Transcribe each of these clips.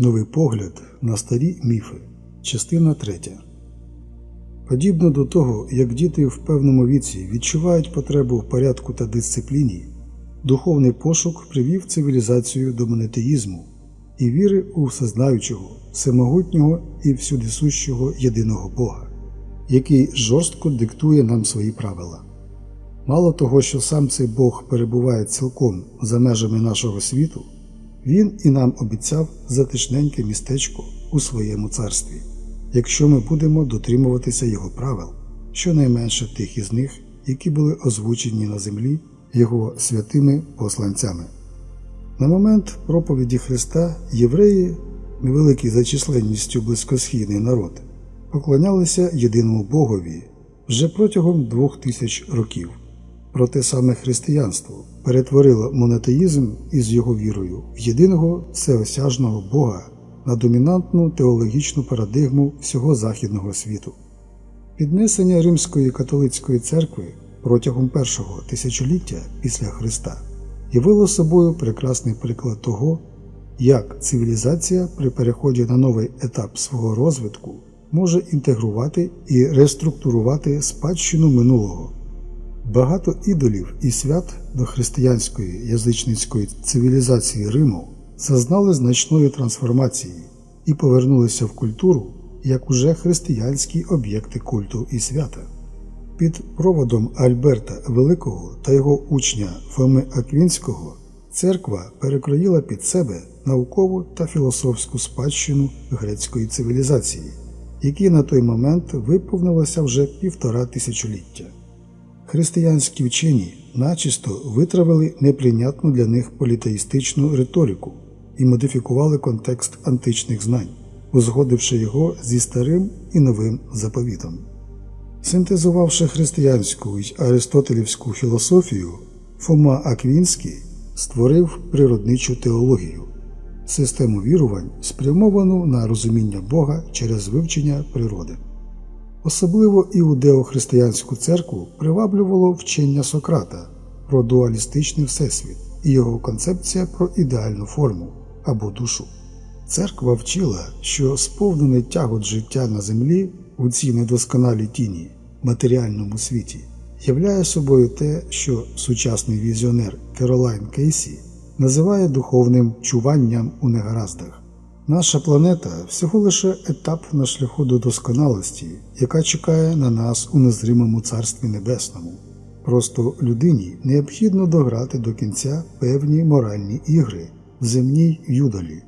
Новий погляд на старі міфи. Частина 3. Подібно до того, як діти в певному віці відчувають потребу в порядку та дисципліні, духовний пошук привів цивілізацію до монотеїзму і віри у всезнаючого, всемогутнього і всюдисущого єдиного Бога, який жорстко диктує нам свої правила. Мало того, що сам цей Бог перебуває цілком за межами нашого світу, він і нам обіцяв затишненьке містечко у своєму царстві, якщо ми будемо дотримуватися його правил, щонайменше тих із них, які були озвучені на землі його святими посланцями. На момент проповіді Христа євреї, невеликий за численністю близькосхідний народ, поклонялися єдиному Богові вже протягом двох тисяч років. Проте саме християнство перетворило монотеїзм із його вірою в єдиного всеосяжного Бога на домінантну теологічну парадигму всього західного світу. Піднесення Римської католицької церкви протягом першого тисячоліття після Христа явило собою прекрасний приклад того, як цивілізація при переході на новий етап свого розвитку може інтегрувати і реструктурувати спадщину минулого. Багато ідолів і свят до християнської язичницької цивілізації Риму зазнали значної трансформації і повернулися в культуру як уже християнські об'єкти культу і свята. Під проводом Альберта Великого та його учня Фоми Аквінського церква перекроїла під себе наукову та філософську спадщину грецької цивілізації, які на той момент виповнилося вже півтора тисячоліття. Християнські вчені начисто витравили неприйнятну для них політеїстичну риторику і модифікували контекст античних знань, узгодивши його зі старим і новим заповітом. Синтезувавши християнську й аристотелівську філософію, Фома Аквінський створив природничу теологію, систему вірувань, спрямовану на розуміння Бога через вивчення природи. Особливо іудео-християнську церкву приваблювало вчення Сократа про дуалістичний всесвіт і його концепція про ідеальну форму або душу. Церква вчила, що сповнений тягот життя на землі у цій недосконалій тіні матеріальному світі являє собою те, що сучасний візіонер Керолайн Кейсі називає духовним чуванням у негараздах. Наша планета всього лише етап на шляху до досконалості, яка чекає на нас у незримому царстві небесному. Просто людині необхідно дограти до кінця певні моральні ігри в земній юдолі.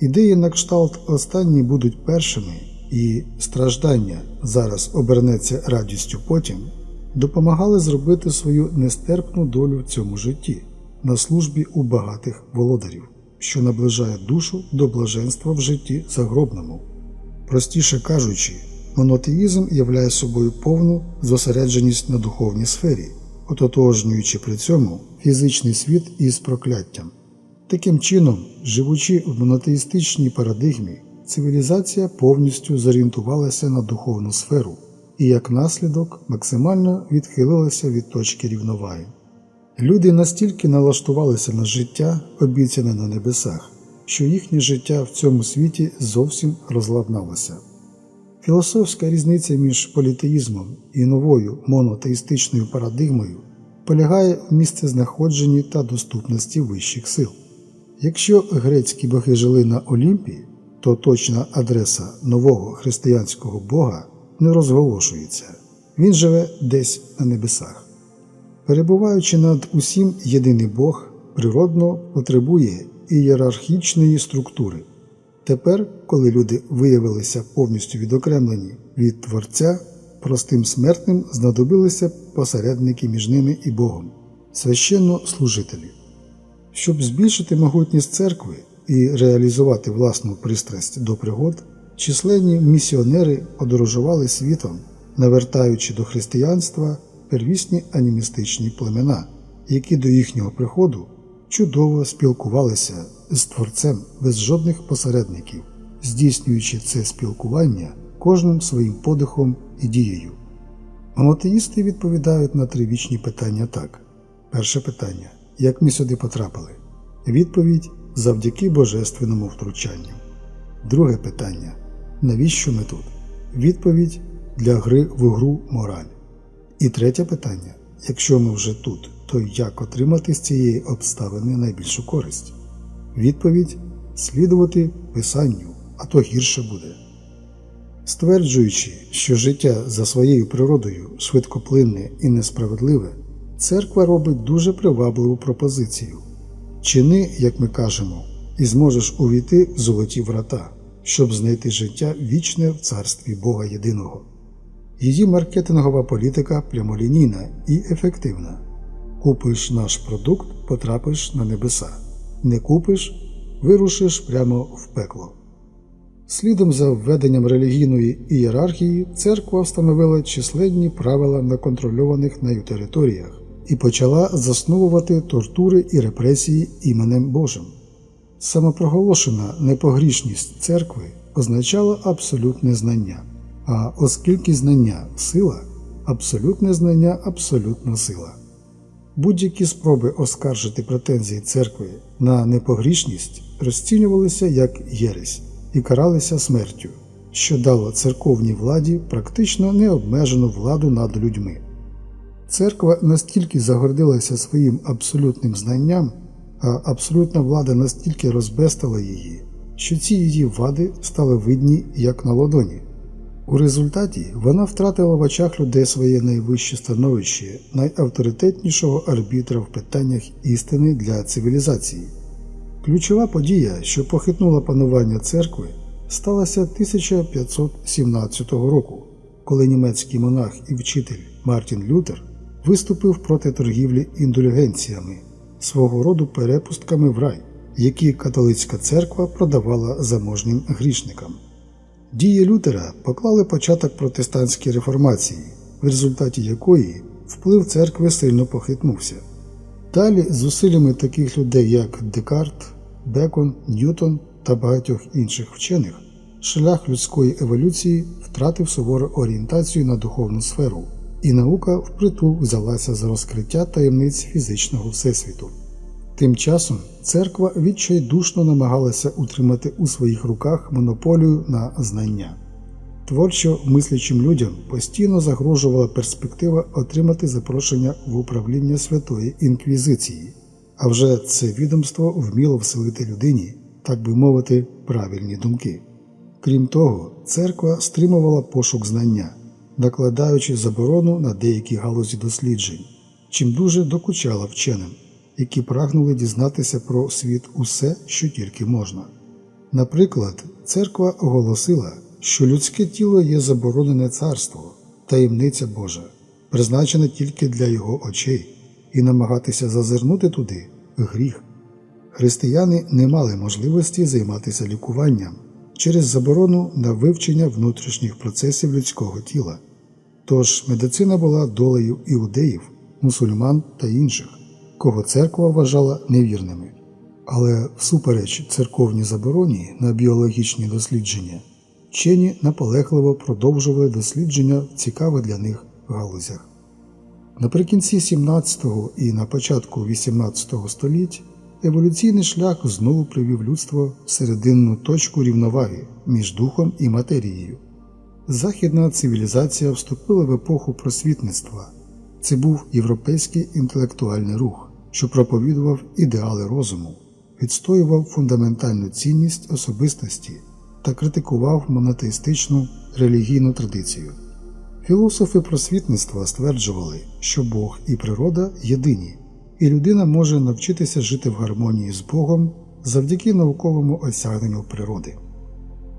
Ідеї на кшталт останні будуть першими, і страждання зараз обернеться радістю потім, допомагали зробити свою нестерпну долю в цьому житті на службі у багатих володарів що наближає душу до блаженства в житті загробному. Простіше кажучи, монотеїзм являє собою повну зосередженість на духовній сфері, ототожнюючи при цьому фізичний світ із прокляттям. Таким чином, живучи в монотеїстичній парадигмі, цивілізація повністю зорієнтувалася на духовну сферу і, як наслідок, максимально відхилилася від точки рівноваги. Люди настільки налаштувалися на життя, обіцяне на небесах, що їхнє життя в цьому світі зовсім розладналося. Філософська різниця між політеїзмом і новою монотеїстичною парадигмою полягає в місцезнаходженні та доступності вищих сил. Якщо грецькі боги жили на Олімпі, то точна адреса нового християнського бога не розголошується, він живе десь на небесах. Перебуваючи над усім єдиний Бог, природно потребує ієрархічної структури. Тепер, коли люди виявилися повністю відокремлені від Творця, простим смертним знадобилися посередники між ними і Богом, священнослужителі. Щоб збільшити могутність церкви і реалізувати власну пристрасть до пригод, численні місіонери подорожували світом, навертаючи до християнства первісні анімістичні племена, які до їхнього приходу чудово спілкувалися з творцем без жодних посередників, здійснюючи це спілкування кожним своїм подихом і дією. Монотеїсти відповідають на три вічні питання так: перше питання як ми сюди потрапили? Відповідь завдяки божественному втручанню. Друге питання навіщо ми тут? Відповідь для гри в гру мораль. І третє питання: якщо ми вже тут, то як отримати з цієї обставини найбільшу користь? Відповідь слідувати писанню, а то гірше буде. Стверджуючи, що життя за своєю природою швидкоплинне і несправедливе, церква робить дуже привабливу пропозицію чини, як ми кажемо, і зможеш увійти в золоті врата, щоб знайти життя вічне в царстві Бога Єдиного. Її маркетингова політика прямолінійна і ефективна. Купиш наш продукт, потрапиш на небеса. Не купиш, вирушиш прямо в пекло. Слідом за введенням релігійної ієрархії церква встановила численні правила на контрольованих нею територіях і почала засновувати тортури і репресії іменем Божим. Самопроголошена непогрішність церкви означала абсолютне знання, а оскільки знання сила, абсолютне знання абсолютна сила. Будь-які спроби оскаржити претензії церкви на непогрішність розцінювалися як єресь і каралися смертю, що дало церковній владі практично необмежену владу над людьми. Церква настільки загордилася своїм абсолютним знанням, а абсолютна влада настільки розбестила її, що ці її вади стали видні як на ладоні. У результаті вона втратила в очах людей своє найвище становище найавторитетнішого арбітра в питаннях істини для цивілізації. Ключова подія, що похитнула панування церкви, сталася 1517 року, коли німецький монах і вчитель Мартін Лютер виступив проти торгівлі індульгенціями, свого роду перепустками в рай, які католицька церква продавала заможнім грішникам. Дії Лютера поклали початок протестантській реформації, в результаті якої вплив церкви сильно похитнувся. Далі зусиллями таких людей, як Декарт, Бекон, Ньютон та багатьох інших вчених, шлях людської еволюції втратив сувору орієнтацію на духовну сферу, і наука впритул взялася за розкриття таємниць фізичного всесвіту. Тим часом церква відчайдушно намагалася утримати у своїх руках монополію на знання. Творчо мислячим людям постійно загрожувала перспектива отримати запрошення в управління Святої Інквізиції, а вже це відомство вміло вселити людині, так би мовити, правильні думки. Крім того, церква стримувала пошук знання, накладаючи заборону на деякі галузі досліджень, чим дуже докучала вченим, які прагнули дізнатися про світ усе, що тільки можна. Наприклад, церква оголосила, що людське тіло є заборонене царство, таємниця Божа, призначене тільки для його очей, і намагатися зазирнути туди гріх. Християни не мали можливості займатися лікуванням через заборону на вивчення внутрішніх процесів людського тіла. Тож медицина була долею іудеїв, мусульман та інших, кого церква вважала невірними. Але всупереч церковній забороні на біологічні дослідження, вчені наполегливо продовжували дослідження в цікавих для них галузях. Наприкінці 17 і на початку 18 століть еволюційний шлях знову привів людство в серединну точку рівноваги між духом і матерією. Західна цивілізація вступила в епоху просвітництва. Це був європейський інтелектуальний рух, що проповідував ідеали розуму, відстоював фундаментальну цінність особистості та критикував монотеїстичну релігійну традицію. Філософи просвітництва стверджували, що Бог і природа єдині, і людина може навчитися жити в гармонії з Богом завдяки науковому осягненню природи.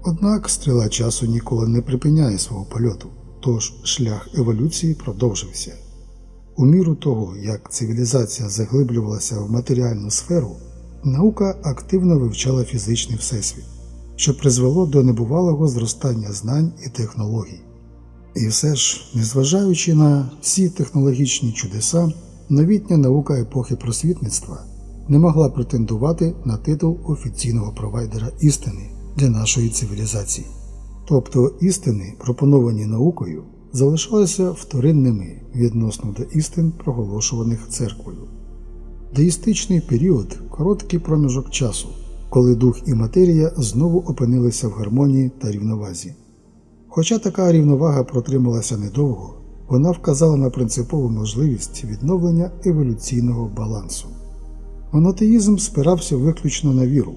Однак стріла часу ніколи не припиняє свого польоту, тож шлях еволюції продовжився. У міру того, як цивілізація заглиблювалася в матеріальну сферу, наука активно вивчала фізичний всесвіт, що призвело до небувалого зростання знань і технологій. І все ж, незважаючи на всі технологічні чудеса, новітня наука епохи просвітництва не могла претендувати на титул офіційного провайдера істини для нашої цивілізації. Тобто істини, пропоновані наукою, залишалися вторинними відносно до істин, проголошуваних церквою. Деїстичний період короткий проміжок часу, коли дух і матерія знову опинилися в гармонії та рівновазі. Хоча така рівновага протрималася недовго, вона вказала на принципову можливість відновлення еволюційного балансу. Монотеїзм спирався виключно на віру.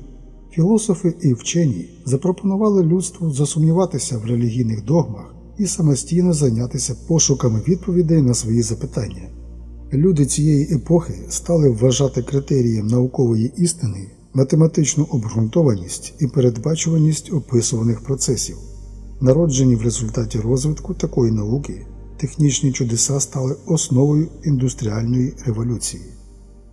Філософи і вчені запропонували людству засумніватися в релігійних догмах і самостійно зайнятися пошуками відповідей на свої запитання. Люди цієї епохи стали вважати критерієм наукової істини математичну обґрунтованість і передбачуваність описуваних процесів. Народжені в результаті розвитку такої науки, технічні чудеса стали основою індустріальної революції.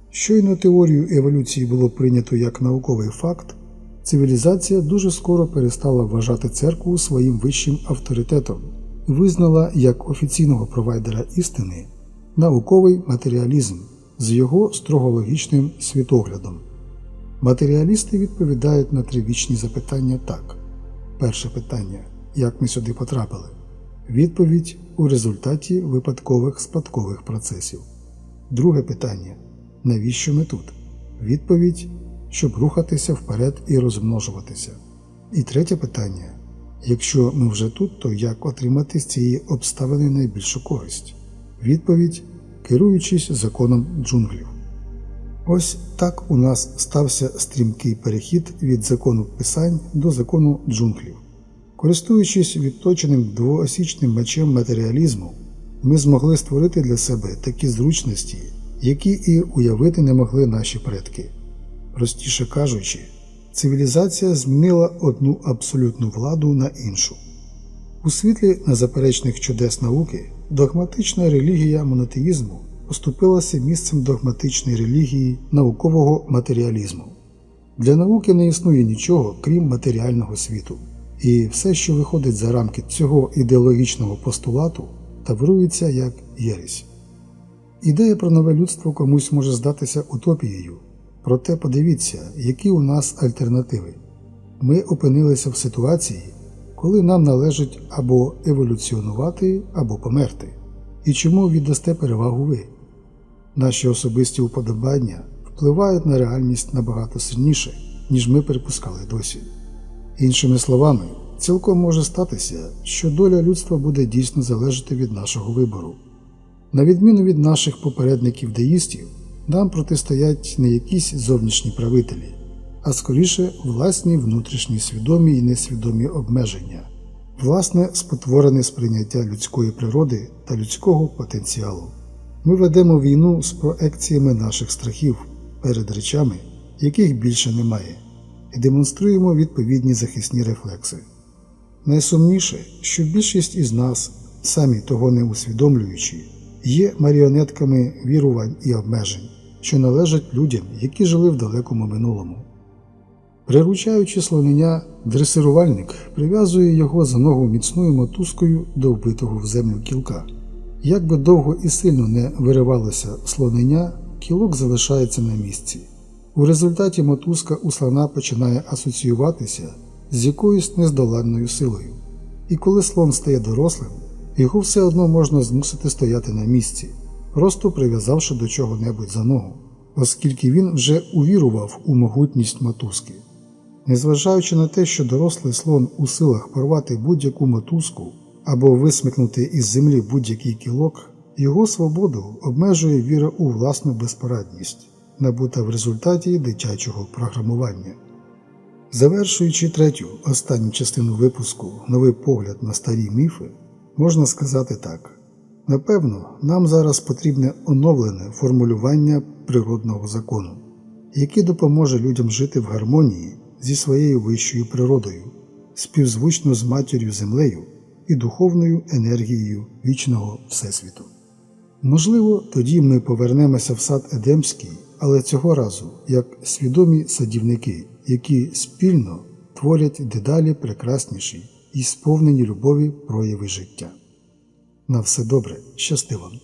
Щойно теорію еволюції було прийнято як науковий факт, цивілізація дуже скоро перестала вважати церкву своїм вищим авторитетом і визнала як офіційного провайдера істини науковий матеріалізм з його строго логічним світоглядом. Матеріалісти відповідають на три вічні запитання так. Перше питання як ми сюди потрапили? Відповідь у результаті випадкових спадкових процесів. Друге питання навіщо ми тут? Відповідь щоб рухатися вперед і розмножуватися. І третє питання якщо ми вже тут, то як отримати з цієї обставини найбільшу користь? Відповідь керуючись законом джунглів. Ось так у нас стався стрімкий перехід від закону писань до закону джунглів. Користуючись відточеним двоосічним мечем матеріалізму, ми змогли створити для себе такі зручності, які і уявити не могли наші предки. Простіше кажучи, цивілізація змінила одну абсолютну владу на іншу. У світлі незаперечних чудес науки догматична релігія монотеїзму поступилася місцем догматичної релігії наукового матеріалізму. Для науки не існує нічого, крім матеріального світу, і все, що виходить за рамки цього ідеологічного постулату, таврується як єресь. Ідея про нове людство комусь може здатися утопією, проте подивіться, які у нас альтернативи. Ми опинилися в ситуації, коли нам належить або еволюціонувати, або померти. І чому віддасте перевагу ви? Наші особисті уподобання впливають на реальність набагато сильніше, ніж ми припускали досі. Іншими словами, цілком може статися, що доля людства буде дійсно залежати від нашого вибору. На відміну від наших попередників деїстів, нам протистоять не якісь зовнішні правителі, а скоріше власні внутрішні свідомі і несвідомі обмеження, власне спотворене сприйняття людської природи та людського потенціалу. Ми ведемо війну з проекціями наших страхів перед речами, яких більше немає, і демонструємо відповідні захисні рефлекси. Найсумніше, що більшість із нас, самі того не усвідомлюючи, є маріонетками вірувань і обмежень, що належать людям, які жили в далекому минулому. Приручаючи слонення, дресирувальник прив'язує його за ногу міцною мотузкою до вбитого в землю кілка. Як би довго і сильно не виривалося слонення, кілок залишається на місці. У результаті мотузка у слона починає асоціюватися з якоюсь нездоланною силою, і коли слон стає дорослим, його все одно можна змусити стояти на місці, просто прив'язавши до чого-небудь за ногу, оскільки він вже увірував у могутність мотузки. Незважаючи на те, що дорослий слон у силах порвати будь-яку мотузку або висмикнути із землі будь-який кілок, його свободу обмежує віра у власну безпорадність, набута в результаті дитячого програмування. Завершуючи третю останню частину випуску Новий погляд на старі міфи, можна сказати так: напевно, нам зараз потрібне оновлене формулювання природного закону, яке допоможе людям жити в гармонії зі своєю вищою природою, співзвучно з матір'ю землею і духовною енергією вічного Всесвіту. Можливо, тоді ми повернемося в сад Едемський, але цього разу як свідомі садівники, які спільно творять дедалі прекрасніші і сповнені любові прояви життя. На все добре, щасти вам!